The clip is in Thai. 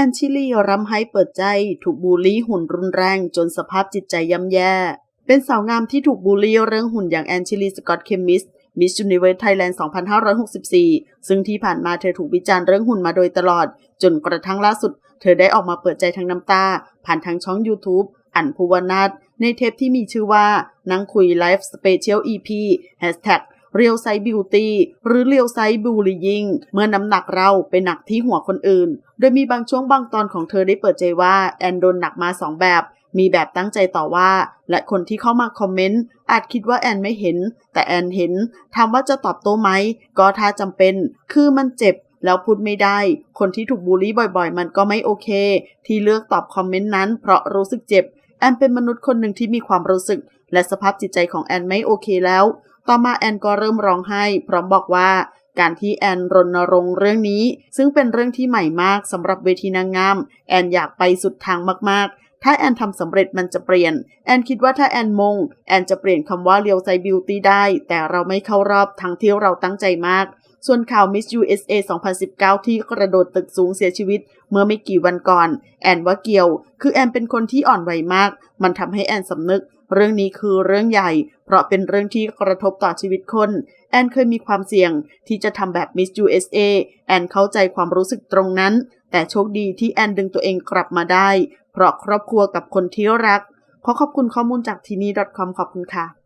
อนชิลีรำไห้เปิดใจ ถูกบูลลี่หุ่นรุนแรงจนสภาพจิตใจย่ำแย่ เป็นสาวงามที่ถูกบูลลี่เรื่องหุ่นอย่างแอนชิลีสกอตเคมิสมิส s ูนิเว r ร์ไทยแลนด์ 2564 ซึ่งที่ผ่านมาเธอถูกวิจารณ์เรื่องหุ่นมาโดยตลอด จนกระทั่งล่าสุด เธอได้ออกมาเปิดใจทั้งน้ำตา ผ่านทางช่อง YouTube อันภูวนาถในเทปที่มีชื่อว่า นั่งคุยไลฟ์สเปเชียล EP Hashtag เรียวไซบิวตี้หรือเรียวไซบูลียิงเมื่อน้ำหนักเราไปหนักที่หัวคนอื่น โดยมีบางช่วงบางตอนของเธอได้เปิดใจว่าแอนโดนหนักมาสองแบบ มีแบบตั้งใจต่อว่า และคนที่เข้ามาคอมเมนต์อาจคิดว่าแอนไม่เห็น แต่แอนเห็นถามว่าจะตอบโต้ไหมก็ถ้าจำเป็น คือมันเจ็บแล้วพูดไม่ได้ คนที่ถูกบูลลี่บ่อยๆ มันก็ไม่โอเค ที่เลือกตอบคอมเมนต์นั้น เพราะรู้สึกเจ็บ แอนเป็นมนุษย์คนหนึ่งที่มีความรู้สึก และสภาพจิตใจของแอนไม่โอเคแล้ว ต่อมาแอนก็เริ่มร้องไห้ พร้อมบอกว่าการที่แอนรณรงค์เรื่องนี้ ซึ่งเป็นเรื่องที่ใหม่มากสำหรับเวทีนางงาม แอนอยากไปสุดทางมากๆ ถ้าแอนทำสำเร็จมันจะเปลี่ยน แอนคิดว่าถ้าแอนมง แอนจะเปลี่ยนคำว่าเลียวไซบิวตี้ได้ แต่เราไม่เข้ารอบทั้งที่เราตั้งใจมาก ส่วนข่าว Miss USA 2019 ที่กระโดดตึกสูงเสียชีวิต เมื่อไม่กี่วันก่อน แอนว่าเกี่ยว คือแอนเป็นคนที่อ่อนไหวมาก มันทำให้แอนสำนึก เรื่องนี้คือเรื่องใหญ่ เพราะเป็นเรื่องที่กระทบต่อชีวิตคน แอนเคยมีความเสี่ยงที่จะทำแบบ Miss USA แอนเข้าใจความรู้สึกตรงนั้น แต่โชคดีที่แอนดึงตัวเองกลับมาได้ เพราะครอบครัวกับคนที่รัก ขอขอบคุณข้อมูลจากทีนี่ .com ขอบคุณค่ะ